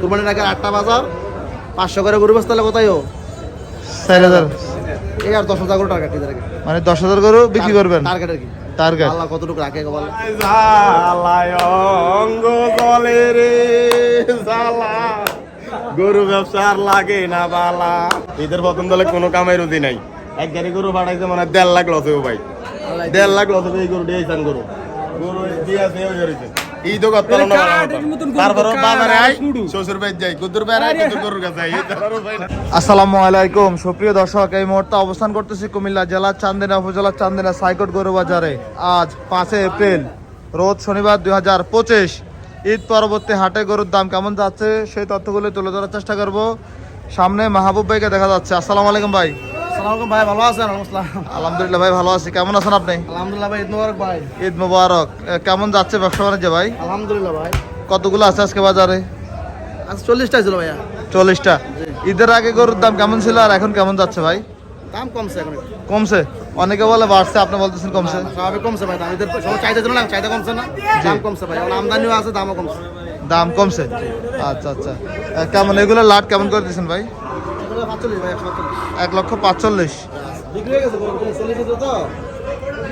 কুরবানির আগে আটটা বাজার পাঁচশো করে গরু বেচতে কোথায় ও? চার হাজার। এই আর দশ হাজার করে টার্গেট দিতে রাখে মানে দশ হাজার গরু বিক্রি করবেন? কি। টার্গেট আল্লাহ কতটুকু রাখে গো অঙ্গ জলে রে জ্বালা। গরু ব্যবসার লাগে না বালা। ঈদের প্রথম দলে কোনো কামাই রুজি নাই। এক গাড়ি গরু পাঠাইছে মানে দেড় লাখ লস হবে ভাই। দেড় লাখ লস হবে এই গরু দিয়ে গরু। গরু দিয়ে ঈদ করতে পারল তারপরে বাজারে আই শ্বশুর বাড়ি যাই বাইরে আই কুতুর গরুর কাছে আই। আসসালামু আলাইকুম সুপ্রিয় দর্শক এই মুহূর্তে অবস্থান করতেছি কুমিল্লা জেলার চান্দিনা উপজেলার চান্দিনা সাইকট গরু বাজারে। আজ পাঁচই এপ্রিল রোজ শনিবার দুই হাজার পঁচিশ। ঈদ পরবর্তী হাটে গরুর দাম কেমন যাচ্ছে সেই তথ্যগুলো তুলে ধরার চেষ্টা করব। সামনে মাহবুব ভাইকে দেখা যাচ্ছে। আসসালামু আলাইকুম ভাই। আলাইকুম ভাই ভালো আছেন? আলহামদুলিল্লাহ ভাই ভালো আছি। কেমন আছেন আপনি? আলহামদুলিল্লাহ ভাই ঈদ মোবারক ভাই। ঈদ মুবারক। কেমন যাচ্ছে ব্যবসা বাণিজ্য ভাই? আলহামদুলিল্লাহ ভাই। কতগুলো আছে আজকে বাজারে? আজ চল্লিশটা ছিল ভাইয়া। চল্লিশটা। ঈদের আগে গরুর দাম কেমন ছিল আর এখন কেমন যাচ্ছে ভাই? দাম কমছে এখন কমছে? অনেকে বলে বাড়ছে আপনি বলতেছেন কমছে? স্বাভাবিক কমছে ভাই দাম ঈদের চাহিদা ছিল না চাহিদা কমছে না দাম কমছে ভাই আমদানিও আছে দামও কমছে। দাম কমছে? আচ্ছা আচ্ছা। কেমন এগুলো লাট কেমন করে দিচ্ছেন ভাই? এক লক্ষ পাঁচচল্লিশ। বিক্রি হয়ে গেছে চল্লিশ ছিল তো?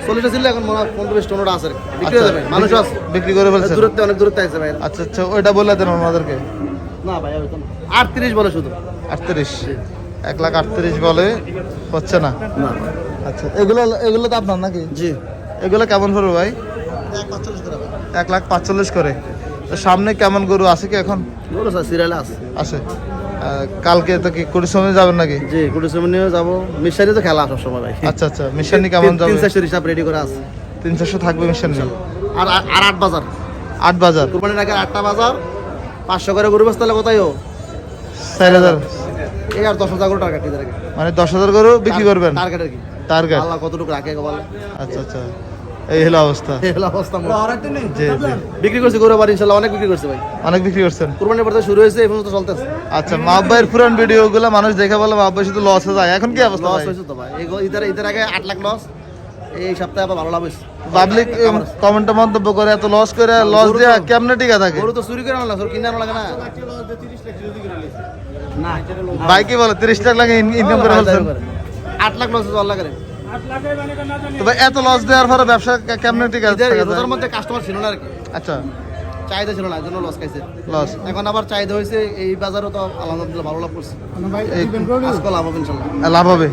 চল্লিশটা ছিল এখন মনে হয় পনেরো আছে। আর বিক্রি হয়ে যাবে মানুষ আছে। বিক্রি করে দূরত্বে অনেক দূরত্বে আছে ভাই। আচ্ছা আচ্ছা ওইটা বলে দেন ওনাদেরকে না ভাই আটত্রিশ বলে শুধু। আটত্রিশ। এক লাখ আটত্রিশ বলে হচ্ছে না? আচ্ছা এগুলো এগুলো তো আপনার নাকি? জি। এগুলো কেমন পড়বে ভাই? এক লাখ পাঁচচল্লিশ করে। সামনে কেমন গরু আছে কি এখন? স্যার সিরিয়ালে আছে। আছে। কালকে তো কি কুড়ি যাবেন নাকি? জি সেভেন নিয়ে যাব। মিশারি তো খেলা সব সময় ভাই আচ্ছা আচ্ছা মিশানি কেমন যাবে তিন চারশো হিসাব রেডি করে আছে। তিন চারশো থাকবে মিশানি আর আর- আর আট বাজার। আট বাজার? কুরবানির আগে আটটা বাজার পাঁচশো করে গরু বেচতে হলে কোথায় ও? চার হাজার। এই আর দশ হাজার করে টার্গেট মানে দশ হাজার গরু বিক্রি করবেন? টার্গেটের কি। টার্গেট আল্লাহ কতটুকু রাখে বলে আচ্ছা আচ্ছা। এই হলো অবস্থা। এই হলো অবস্থা জি জি। বিক্রি করছি গরু আবার ইনশাল্লাহ অনেক বিক্রি করছে ভাই। অনেক বিক্রি করছেন? কুরবানির পর শুরু হয়েছে এই পর্যন্ত চলতেছে। আচ্ছা মাহবাইয়ের পুরান ভিডিও গুলো মানুষ দেখে বলে মাহবাই শুধু লস হয়ে যায়। এখন কি অবস্থা লস হয়েছে তো ভাই। ঈদের ঈদের আগে আট লাখ লস এই সপ্তাহে আবার ভালো লাভ হয়েছে। পাবলিক কমেন্টে মন্তব্য করে এত লস করে লস দিয়ে কেমনে টিকা থাকে? গরু তো চুরি করে আনলা তোর কিনে লাগে না। না বাইকে বলে তিরিশ লাখ লাগে ইনকাম করে ফেলছেন। আট লাখ লস হয়েছে আল্লাহ করে। তো ভাই এত লস দেওয়ার পরে ব্যবসা কেমন কেমনে আছে? রোজার মধ্যে কাস্টমার ছিল না আর কি। আচ্ছা। চাহিদা ছিল না জন্য লস খাইছে। লস এখন আবার চাহিদা হয়েছে এই বাজারও তো আলহামদুলিল্লাহ ভালো লাভ করছে। লাভ হবে ইনশাল্লাহ। লাভ হবে।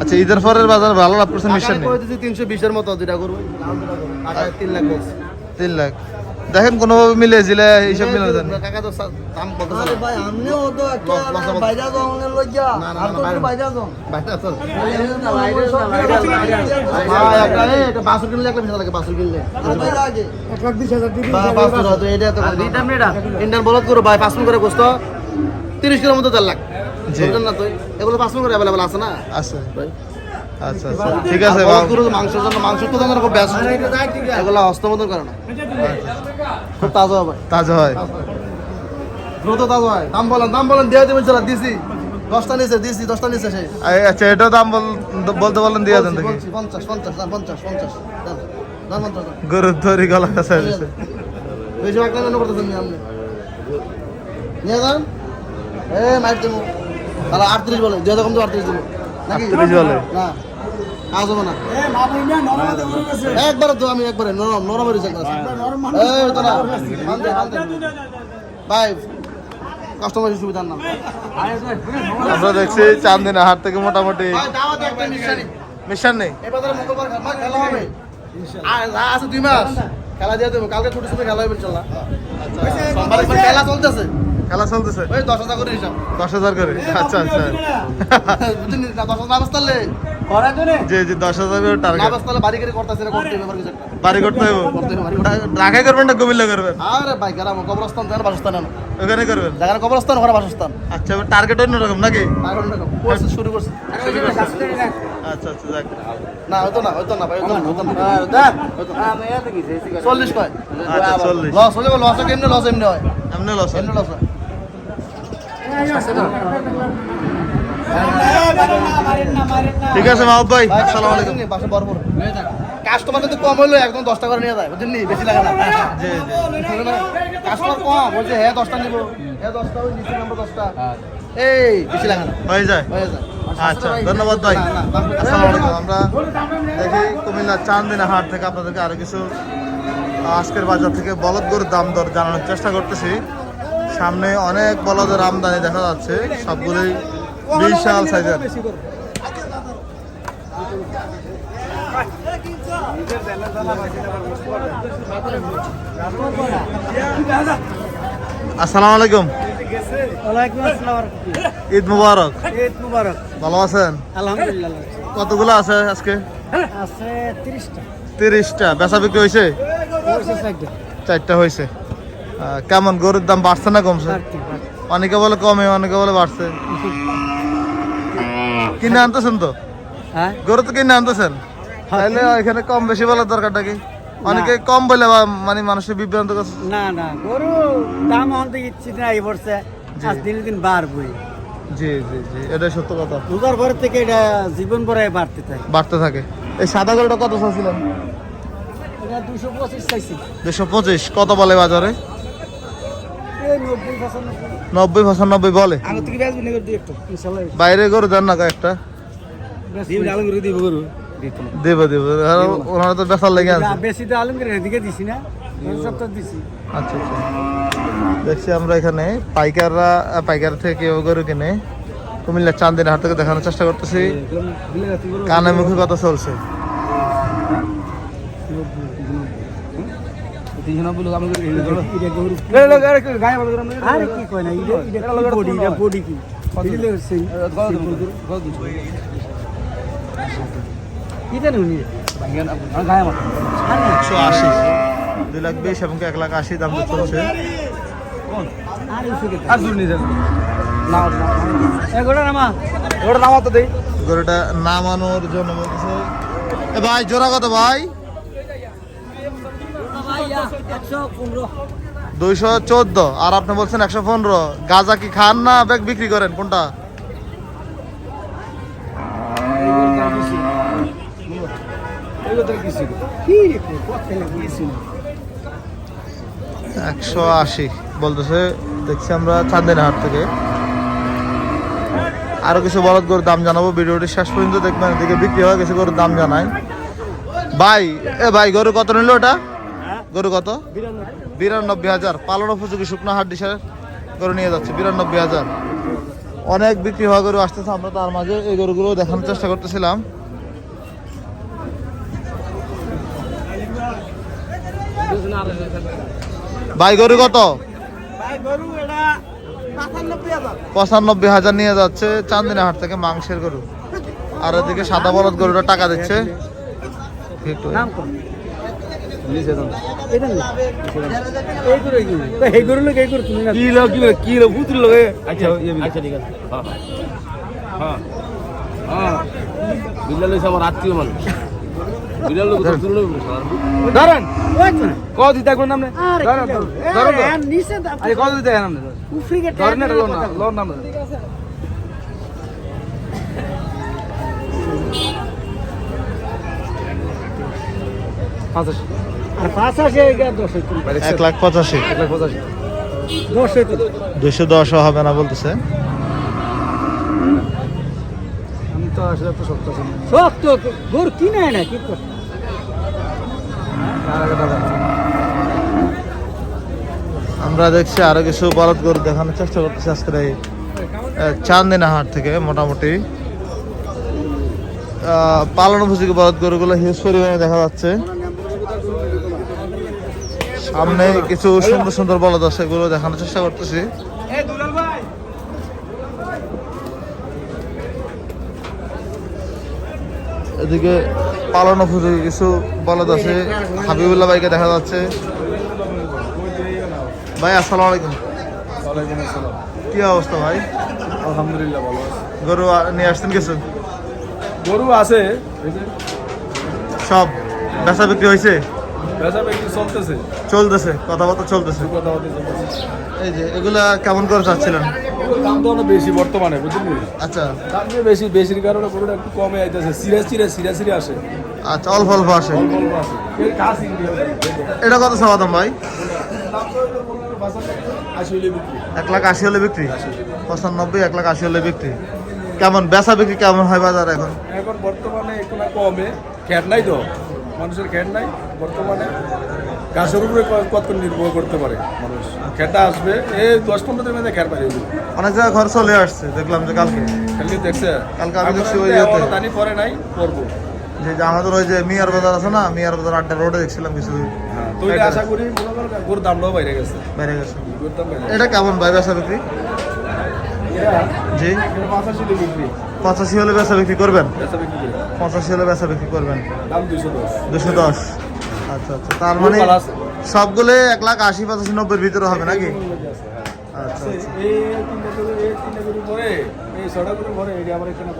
আচ্ছা ঈদের পরের বাজার ভালো লাভ করছে মিশন? তিনশো বিশের মতো দুইটা করব তিন লাখ তিন লাখ। দেখেন কোনোভাবে মিলে জিলে এইসব মিলে দেন কাকা তো দাম বলতে চায় ভাই আমনেও তো একটা লস- লসে বলতে- বাইরে যাও অনেক লজ্জা না, না, আর তো বাইরে- বাইরে যাও বাইরে আছে। ভাই, একটা এই, একটা কিনলে একটা ভিসা লাগে, বাছুর কিনলে। লাগে বা- বাছুর হয়তো এটা এত কথা। ইন্ডিয়ান বলদ গরু ভাই, পাঁচ মণ করে গোস্ত, 30 কিলোর মতো দেড় লাখ। বুঝলেন না তো? এগুলো করে আছে না? আছে ভাই। আচ্ছা আচ্ছা ঠিক আছে। মাংসের জন্য মাংস তো খুব ব্যস্ত। এগুলো হস্তমোদন করে না। খুব তাজা হবে তাজা হয় দ্রুত তাজা হয়। দাম বলেন, দাম বলেন, দিয়ে দেবেন চলা, দিছি। দশটা নিচে, দিছি, দশটা নিচে সেই। আচ্ছা এটাও দাম বলতে বলেন দিয়ে দেন দেখি পঞ্চাশ, পঞ্চাশ, দাম পঞ্চাশ, পঞ্চাশ। গরুর তৈরি গলা কাছে। বেশি ভাগ কেন করতেছেন আপনি নিয়ে যান এ মাইট দেবো তাহলে আটত্রিশ বলে দুই হাজার কম তো আটত্রিশ দেবো নাকি 38 বলে? না কাজ হবে না। একবারে তো আমি একবারে নরম ভাই কাস্টমার সুবিধার নাম। আমরা দেখছি চান্দিনা হাট থেকে মোটামুটি ভাই দাওয়াত একটা মিশানি। মিশন নেই। এবার তাহলে মঙ্গলবার মা খেলা হবে। আছে দুই মাস। খেলা দিয়ে দেবো। কালকে ছুটি খেলা হবে ইনশাল্লাহ। খেলা চলতেছে। খেলা চলতেছে? ওই দশ হাজার করে হিসাব। দশ হাজার করে? আচ্ছা আচ্ছা। দশ হাজার নামাজ তাহলে জি জি টার্গেট তাহলে বাড়ি করে করতেছে করতে হবে কিছু বাড়ি করতে হবে। ঢাকায় করবেন না কুমিল্লা করবেন আরে ভাই গ্রাম কবরস্থান বাসস্থান ওখানে করবেন জায়গার কবরস্থান ওখানে বাসস্থান আচ্ছা টার্গেট নাকি অন্য রকম। করছে, শুরু করছে আচ্ছা আচ্ছা যাক না হয়তো না হয়তো না ভাই হয়তো না হয়তো না হয়তো না। চল্লিশ কয় আচ্ছা চল্লিশ লস হলে লস কেমনি লস এমনি হয় এমনি লস এমনি লস হয় ঠিক আছে মাহবুব ভাই আসসালামু আলাইকুম। বাসা বরবর কাস্টমার কিন্তু কম হইল একদম দশ টাকা করে নিয়ে যায় বুঝলি বেশি লাগে না। কাস্টমার কম বলছে হ্যাঁ দশটা নিবো। এ দশটা ওই নিচে নাম্বার দশটা। এই বেশি লাগে না। হয়ে যায়। হয়ে যায়। আচ্ছা ধন্যবাদ ভাই। আসসালামু আলাইকুম। আমরা দেখি কুমিল্লা চান্দিনা হাট থেকে আপনাদেরকে আরও কিছু আজকের বাজার থেকে বলদ গরুর দাম দর জানানোর চেষ্টা করতেছি। সামনে অনেক বলদের আমদানি দেখা যাচ্ছে। সবগুলোই বিশাল সাইজের আসসালামু আলাইকুম। ঈদ মুবারক। ঈদ মুবারক। ভালো আছেন? আলহামদুলিল্লাহ কতগুলো আছে আজকে? আছে তিরিশটা। তিরিশটা। বেচা বিক্রি হয়েছে? চারটা। হয়েছে। কেমন গরুর দাম বাড়ছে না কমছে? অনেকে বলে কমে অনেকে বলে বাড়ছে। কিনে আনতেছেন তো? হ্যাঁ? গরু তো কিনে আনতেছেন? তাহলে এখানে কম বেশি বলার দরকারটা কি? অনেকে কম বলে মানে মানুষের বিভ্রান্ত করছে। না না গরু দাম হতে ইচ্ছি না এই। আজ দিন দিন বাড়বই। জি জি জি এটাই সত্য কথা। রোজার পর থেকে এটা জীবন ভরে বাড়তে থাকে। বাড়তে থাকে। এই সাদা গরুটা কত চাচ্ছিলেন? এটা দুশো পঁচিশ চাইছি। দুশো পঁচিশ কত বলে বাজারে? নব্বই পঁচানব্বই নব্বই পঁচানব্বই বলে বাইরে গরু দেন না একটা? দিবি দিব গরু। দেবে দেবে। আর ওনারা তো বেচার লেগে আছে। বেশি তো আলম করে এদিকে দিছি না। আচ্ছা আচ্ছা। দেখছি আমরা এখানে পাইকাররা পাইকার থেকে কেউ গরু কিনে কুমিল্লা চান্দিনা হাট থেকে দেখানোর চেষ্টা করতেছি। কানে মুখে কথা চলছে। আরে কি কয় না এটা এটা বডি এটা বডি কি? এটা লে সেই একশো আশি। দুই লাখ বিশ এবং এক লাখ আশি দাম চলছে আর জুনি যান না না এগোড়া নামা। ওটা নামা তো দেই। গরুটা নামানোর জন্য বলতেছে। এ ভাই জোড়া কত ভাই? দুইশো চোদ্দ। আর আপনি বলছেন একশো পনেরো। গাজা কি খান না ব্যাগ বিক্রি করেন? কোনটা? একশো আশি বলতেছে। দেখছি আমরা চান্দিনা হাট থেকে। আরও কিছু বলদ গরুর দাম জানাব। ভিডিওটি শেষ পর্যন্ত দেখবেন। এদিকে বিক্রি হয়ে কিছু গরুর দাম জানাই ভাই, এ ভাই, গরু কত নিল ওটা গরু কত? বিরানব্বই হাজার। পালন উপযোগী শুকনো হাট ডিসের গরু নিয়ে যাচ্ছে, বিরানব্বই হাজার। অনেক বিক্রি হওয়া গরু আসতেছে, আমরা তার মাঝে এই গরুগুলো দেখানোর চেষ্টা করতেছিলাম। ভাই, গরু কত? ভাই গরু এটা 95000 পঁচানব্বই হাজার নিয়ে যাচ্ছে, চান্দিনা হাট থেকে মাংসের গরু। আর এদিকে সাদা বলদ গরুটা টাকা দিচ্ছে। এই গরু এই গরু লোক কি লো আচ্ছা আচ্ছা ঠিক আছে। হ্যাঁ হ্যাঁ। বিল্লাল হইছে আমার আত্মীয় মানুষ। বিল্লাল লোক ধরেন। কত দিতে কোন নাম আরে ধরেন কি ধরেন। আরে কত দিতে নাম ধরেন। এটা লোন না কথা। বলো। লোন নাম পঁচাশি। এক লাখ পঁচাশি। দশ হবে না বলতেছে? আমরা দেখছি আরও কিছু বলদ গরু দেখানোর চেষ্টা করতেছি আজকের এই চান্দিনা হাট থেকে মোটামুটি। আহ, পালন উপযোগী বলদ গরুগুলো হিউজ পরিমাণে দেখা যাচ্ছে। সামনে কিছু সুন্দর সুন্দর বলদ আছে এগুলো দেখানোর চেষ্টা করতেছি। এদিকে পালন উপযোগী কিছু বলদ আছে হাবিবুল্লাহ ভাইকে দেখা যাচ্ছে। ভাই আসসালামু আলাইকুম। কি অবস্থা ভাই? আলহামদুলিল্লাহ ভালো গরু নিয়ে আসছেন কিছু? গরু আছে। সব। বেচা বিক্রি হয়েছে? চলতেছে। চলতেছে কথাবার্তা চলতেছে। এই যে এগুলা কেমন করে চাচ্ছিলেন? দাম তো অনেক বেশি বর্তমানে বুঝলি? আচ্ছা। দাম যে বেশি বেশির কারণে গরুটা একটু কমে আইতেছে। সিরিয়াস আসে। আচ্ছা অল্প অল্প আসে। এটা কত দাম ভাই? এক লাখ আশি হলে বিক্রি? পঁচানব্বই এক লাখ আশি হলে বিক্রি। কেমন বেচা বিক্রি কেমন হয় বাজার এখন? এখন বর্তমানে একটু কমে। খ্যাট নাই তো। মানুষের খ্যাট নাই বর্তমানে গাছের উপরে কত নির্ভর করতে পারে মানুষ। খ্যাটা আসবে এই দশ পনেরো দিনের মধ্যে খ্যাট পাঠিয়ে অনেক জায়গায় ঘর চলে আসছে দেখলাম যে কালকে। কালকে দেখছে? কালকে আমি দেখছি ওই দানি পরে নাই করব যে আমাদের ওই যে মিয়ার বাজার আছে না মিয়ার বাজার আড্ডা রোডে দেখছিলাম কিছু। হ্যাঁ তো এটা আশা করি দামটাও বাইরে গেছে। বেড়ে গেছে। বাইরে এটা কেমন ভাই বেচা বিক্রি? এটা জি। পাঁচাশি বিক্রি। পঁচাশি হলে বেচা বিক্রি করবেন। পঁচাশি হলে বেচা বিক্রি করবেন। দশ। দুশো। আচ্ছা আচ্ছা। তার মানে সবগুলো এক লাখ আশি পঁচাশি নব্বইয়ের ভিতরে হবে নাকি? আচ্ছা আচ্ছা আবার এখানে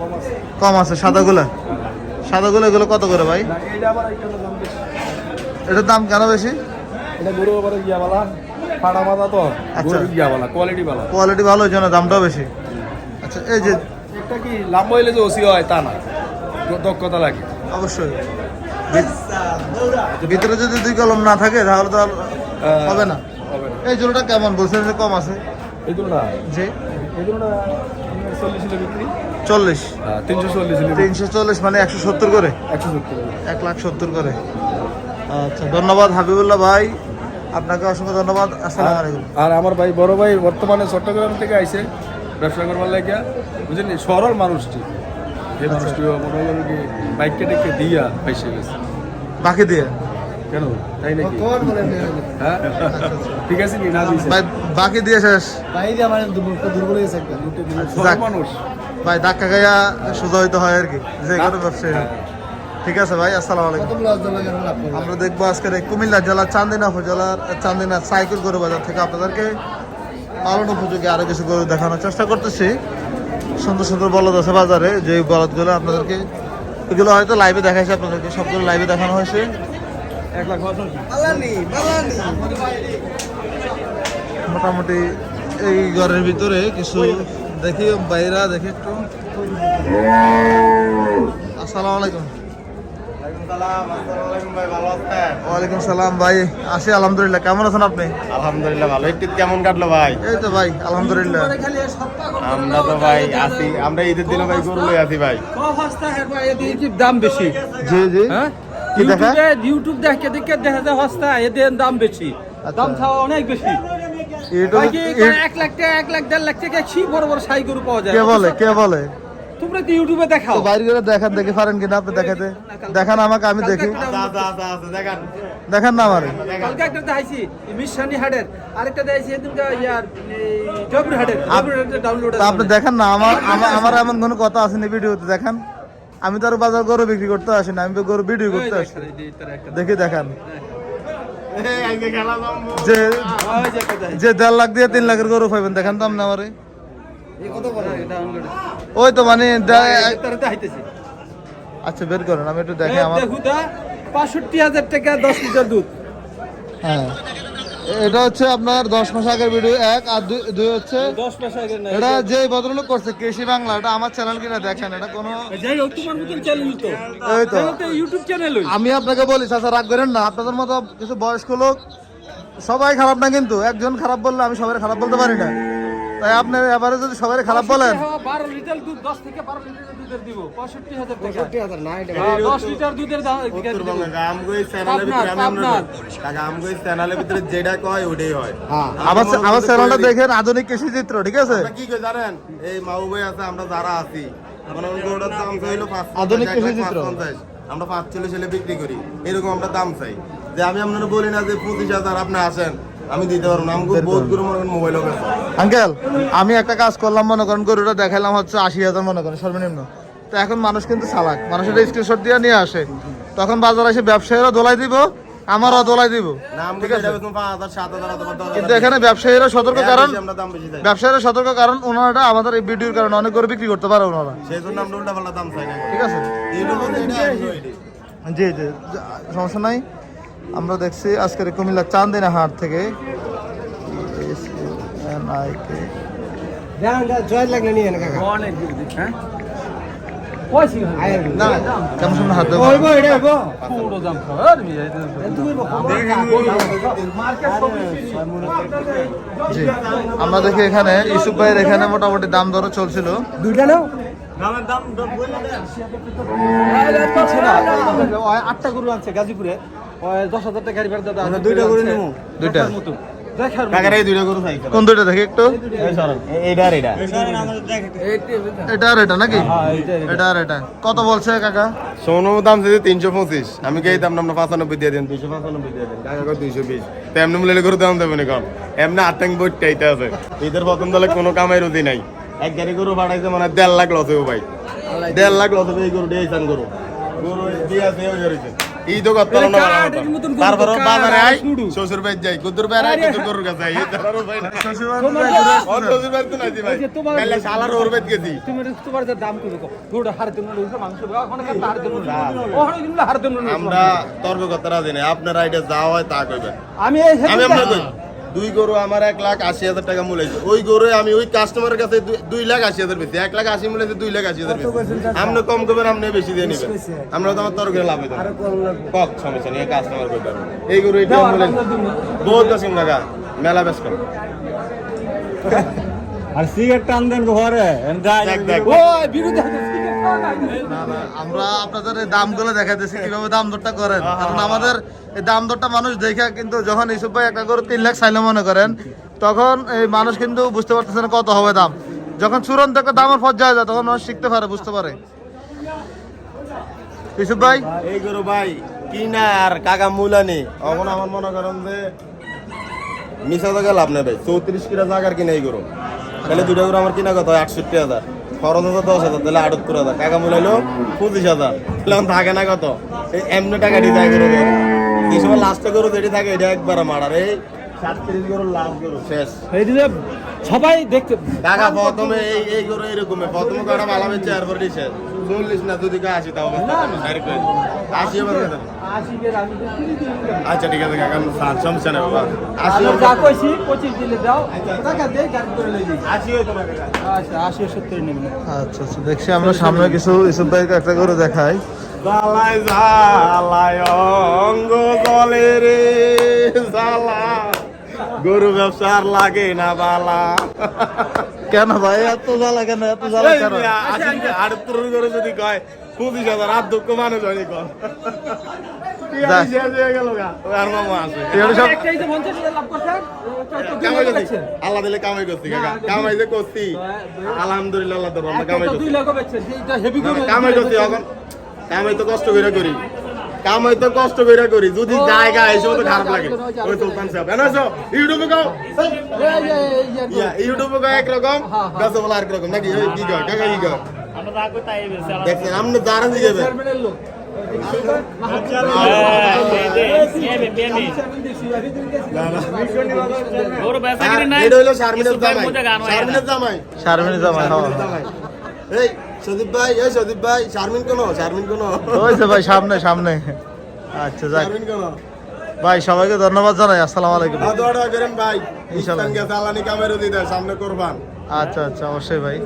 কম আছে। সাদাগুলো? সাদাগুলো এগুলো কত করে ভাই? এটার দাম কেন বেশি? এটা গরু আবার ফাটা মাথা তো আচ্ছা। কোয়ালিটি ভালো ওই জন্য দামটাও বেশি। আচ্ছা এই যে একটা কি লম্বা হইলে যে ওসি হয় তা না। দক্ষতা লাগে। অবশ্যই। ভিতরে যদি দুই কলম না থাকে তাহলে তো হবে না। হবে এই জোড়াটা কেমন? বলছেন যে কম আছে। এই গরুটা যে এই গরুটা চল্লিশ হলে বিক্রি? চল্লিশ। তিনশো চল্লিশ তিনশো চল্লিশ মানে একশো সত্তর করে? একশো সত্তর এক লাখ সত্তর করে। আচ্ছা ধন্যবাদ হাবিবুল্লাহ ভাই। আপনাকে অসংখ্য ধন্যবাদ। আসসালামু আলাইকুম। আর আমার ভাই বড় ভাই বর্তমানে চট্টগ্রাম থেকে আইছে। ব্যবসা করবার লাগিয়া বুঝলেন সরল মানুষটি। এই মানুষটি মনে হলো কি বাইককে ডেকে দিয়া পাইসে গেছে। বাকি দিয়ে? কেন? তাই নাকি? হ্যাঁ? ঠিক আছে কি না দিয়েছে। বাকি দিয়ে শেষ। বাইরে আমার দুর্বল হয়েছে একটা। সরল মানুষ। ভাই ধাক্কা খাইয়া সোজা হইতে হয় আর কি। যে কোনো ব্যবসায়ী। ঠিক আছে ভাই আসসালামু আলাইকুম। আমরা দেখব আজকের কুমিল্লা জেলার চান্দিনা উপজেলার চান্দিনা সাইকেল গরু বাজার থেকে আপনাদেরকে পালন উপযোগী আরও কিছু গরু দেখানোর চেষ্টা করতেছি। সুন্দর সুন্দর বলদ আছে বাজারে যে বলদগুলো আপনাদেরকে এগুলো হয়তো লাইভে দেখাইছে আপনাদেরকে সবগুলো লাইভে দেখানো হয়েছে। এক লাখ বছর মোটামুটি এই ঘরের ভিতরে কিছু দেখি বাইরা দেখি একটু। আসসালামু আলাইকুম। ওয়ালাইকুম সালাম ভাই আছি আলহামদুলিল্লাহ। কেমন আছেন আপনি? আলহামদুলিল্লাহ ভালো। একটু কেমন কাটলো ভাই? এই তো ভাই আলহামদুলিল্লাহ। আমরা তো ভাই আছি আমরা ঈদের দিনে ভাই গরু লই আছি ভাই। দাম বেশি। জি জি। হ্যাঁ? কি দেখা? ইউটিউব দেখে দেখে দেখা যায় সস্তা এদের দাম বেশি। দাম চাওয়া অনেক বেশি। এক লাখ টাকা এক লাখ দেড় লাখ টাকা কি বড় বড় সাই গরু পাওয়া যায়? কে বলে কে বলে? তোমরা তো ইউটিউবে দেখাও। তো বাইরে করে দেখান দেখে পারেন কিনা আপনি দেখাতে। দেখান আমাকে আমি দেখি। আচ্ছা আচ্ছা আচ্ছা দেখান। দেখান না আমারে। কালকে একটা দেখাইছি মিশানি হাটের। আরেকটা দেখাইছি এদিনকে ইয়ার জয়পুর হাটের। ডাউনলোড আপনি দেখেন না আমার আমার আমার এমন কোনো কথা আছে না ভিডিওতে দেখান। আমি তো আর বাজার গরু বিক্রি করতে আসি না আমি তো গরু ভিডিও করতে আসি। দেখি দেখান। যে যে দেড় লাখ দিয়ে তিন লাখের গরু পাইবেন দেখান তো আপনি আমারে। ওই তো মানে আচ্ছা বের করেন আমি একটু দেখি আমার পাঁষট্টি হাজার টাকা দশ লিটার দুধ। হ্যাঁ। এটা হচ্ছে আপনার দশ মাস আগের ভিডিও এক আর দুই হচ্ছে দশ মাস আগে না এটা যে ভদ্রলোক করছে কৃষি বাংলা এটা আমার চ্যানেল কিনা দেখেন এটা কোনো যাই হোক তোমার মতন চ্যানেল তো। এই তো। ইউটিউব চ্যানেল আমি আপনাকে বলি চাচা রাগ করেন না আপনাদের মতো কিছু বয়স্ক লোক সবাই খারাপ না কিন্তু একজন খারাপ বললে আমি সবাই খারাপ বলতে পারি না। তাই আপনি এবারে যদি সবাই খারাপ বলেন। বারো লিটার দুধ দশ থেকে বারো লিটার দুধের দিব। পঁয়ষট্টি হাজার টাকা। হ্যাঁ, দশ লিটার দুধের দাম চ্যানেলের ভিতরে আমি চ্যানেলের ভিতরে যেটা কয় ওটাই হয়। আমার আমার চ্যানেলটা দেখেন আধুনিক কৃষি চিত্র ঠিক আছে? আমরা কি কই জানেন? এই মাউ ভাই আছে আমরা যারা আছি ওই দাম চাইলো পাঁচ আধুনিক কৃষি চিত্র। আমরা পাঁচ চল্লিশ হলে বিক্রি করি। এরকম আমরা দাম চাই। যে আমি আপনারা বলি না যে পঁচিশ হাজার আপনি আসেন আমি দিতে পারব না আমাকে বহুত গরু মনে করেন আঙ্কেল আমি একটা কাজ করলাম মনে করেন গরুটা দেখালাম হচ্ছে আশি হাজার মনে করেন সর্বনিম্ন। তো এখন মানুষ কিন্তু চালাক মানুষ এটা স্ক্রিনশট দিয়ে নিয়ে আসে। তখন বাজার এসে ব্যবসায়ীরা দোলাই দিব আমারও দোলাই দিব। কিন্তু এখানে ব্যবসায়ীরা সতর্ক কারণ ব্যবসায়ীরা সতর্ক কারণ ওনারা আমাদের এই ভিডিওর কারণে অনেক করে বিক্রি করতে পারে ওনারা। সেই জন্য আমরা উল্টা পাল্টা দাম চাই ঠিক আছে। জি জি। সমস্যা নাই। আমরা দেখছি আজকের কুমিল্লা চান্দিনা হাট থেকে হ্যাঁ আমরা দেখি এখানে ইউসুফ ভাইয়ের এখানে মোটামুটি দাম দরও চলছিল দুইটা নাও আটটা গরু আছে গাজীপুরে দশ হাজার টাকা গাড়ি ভাড়া দাদা দুইটা গরু নেব। দুইটা। মতো। দেখার কাকার এই দুইটা গরু চাই। কোন দুইটা দেখি একটু? এইটা আর এইটা। এটা আর এটা নাকি? এটা। আর এটা। কত বলছে কাকা? সোনো দাম যদি তিনশো পঁচিশ আমি কে দাম আমরা পাঁচানব্বই দিয়ে দেন? দুইশো পাঁচানব্বই দিয়ে দেন। কাকা দুইশো বিশ? তো এমনি করে দাম দেবেন কম। এমনি বইটা আছে। ঈদের প্রথম দলে কোনো কামাই রুজি নাই। এক গাড়ি গরু ভাড়াইছে মানে দেড় লাখ লস ভাই। দেড় লাখ লস হবে এই গরু। দিয়ে গরু দিয়ে আছে ওই জড়িতে ঈদও করতে পারল না ভালো কাঠের মতন মতো। গরু, তারপরে কাঠ বাজারে আর আই শুডু। শ্বশুর বাড়ি যাই। কুদ্দুর বাড়ি আই কুদ্দুর গরুর কাছে আই এই ভাই না। ওর শ্বশুর বাড়ি তো নাই ভাই ওই যে তোমার- তাহলে শালার ওর বাড়ি গেছি। তুমি তোমার যে দাম করে গরুটা হারে তুমি লইছো মাংস ওখানে কার হারে তুমি ওখানে কিন্তু হারে তুমি আমরা তর্ক করতে রাজি নাই। আপনার আইডিয়া যা হয় তা কইবেন। আমি আমি দুই গরু আমার এক লাখ আশি হাজার টাকা মূল্য হয়েছে। ওই গরু আমি ওই কাস্টমারের কাছে দুই- লাখ আশি হাজার বেশি এক লাখ আশি মূল্য হয়েছে দুই লাখ আশি হাজার বেশি আপনি কম করবেন আপনি বেশি দিয়ে নেবেন। আমরা তো আমার তর্কের লাভ হইতো কক সমস্যা নেই কাস্টমার এই গরু এটা মূল্য বহুত বেশি টাকা মেলা বেশ কম আর সিগারেট টান দেন ঘরে। দেখ দেখ। ওই বিরুদ্ধে আমরা আপনাদের এই দামগুলো দেখাইতেছি কীভাবে দাম দরটা করেন। কারণ আমাদের এই দাম দরটা মানুষ দেখে কিন্তু যখন ইসুফ ভাই একটা করে তিন লাখ চাইলে মনে করেন তখন এই মানুষ কিন্তু বুঝতে পারতেছে না কত হবে দাম। যখন চূড়ান্ত একটা দামের পর্যায়ে যায় তখন মানুষ শিখতে পারে বুঝতে পারে। ইসুফ ভাই? এই গরু ভাই কিনা আর কাকা মূলা নেই এখন আমার মনে করেন যে মিশা জায়গা লাভ নেই ভাই চৌত্রিশ কিলো জায়গার কিনা এই গরু। তাহলে দুটো গরু আমার কিনা কত আটষট্টি হাজার। খরচ হতো দশ হাজার তাহলে আড়ত করে হাজার। টাকা মূল হলো পঁচিশ হাজার। তাহলে আমার থাকে না কত? এমনি টাকা দিয়ে করে দেয় এই সময় লাস্টে গরু যেটি থাকে এটা একবার মারার। এই সবাই দেখতে দেখা প্রথমে এই এই গরু এরকম প্রথমে কটা ভালো হচ্ছে এরপরে শেষ। চল্লিশ না যদি কা আশি তাও দিন দিলাম। আচ্ছা ঠিক আছে কাকা সাত সমস্যা নেই বাবা। আশি আমি যা কইছি পঁচিশ দিলে দাও। টাকা দিয়ে গাড়ি করে লই যাই। আশি হইতো না কাকা। আচ্ছা আশি সত্তর নেবেন আচ্ছা আচ্ছা দেখছি আমরা সামনে কিছু ইসুফ ভাইকে একটা করে দেখাই। জালাই জালাই অঙ্গ জলে রে জালা গরু ব্যবসার লাগে না বালা। কেন ভাই? এত জ্বালা কেন? এত জ্বালা কেন? আটাত্তর করে যদি কয় পঁচিশ হাজার আর দুঃখ মানুষ করছি আল্লাহ দিলে কামাই করছি কামাই যে করছি আলহামদুলিল্লাহ আল্লাহ কামাই করছি। কামাই করছি এখন কামাই তো কষ্ট করে করি। কামাই তো কষ্ট করে করি। যদি জায়গা এসে তো খারাপ লাগে। ওই সুলতান সাহেব এনে আসো ইউটিউবে গাও ইয়া ইউটিউবে গাও একরকম গাছে বলা আরেক নাকি ওই কি গাও কাকা কি গাও দেখছেন হ্যাঁ, এটা হলো শারমিনের জামাই। শারমিনের জামাই। শারমিনী হ্যাঁ। জামাই। এই সদীপ ভাই এই সদীপ ভাই শারমিন কোন শারমিন কোন? ওই যে ভাই সামনে সামনে। আচ্ছা যাক। শারমিন কোন? ভাই সবাইকে ধন্যবাদ জানাই আসসালামু আলাইকুম। দোয়া করেন ভাই। গেছে আল্লাহ নিকামের দিতে সামনে করবান। আচ্ছা আচ্ছা অবশ্যই ভাই।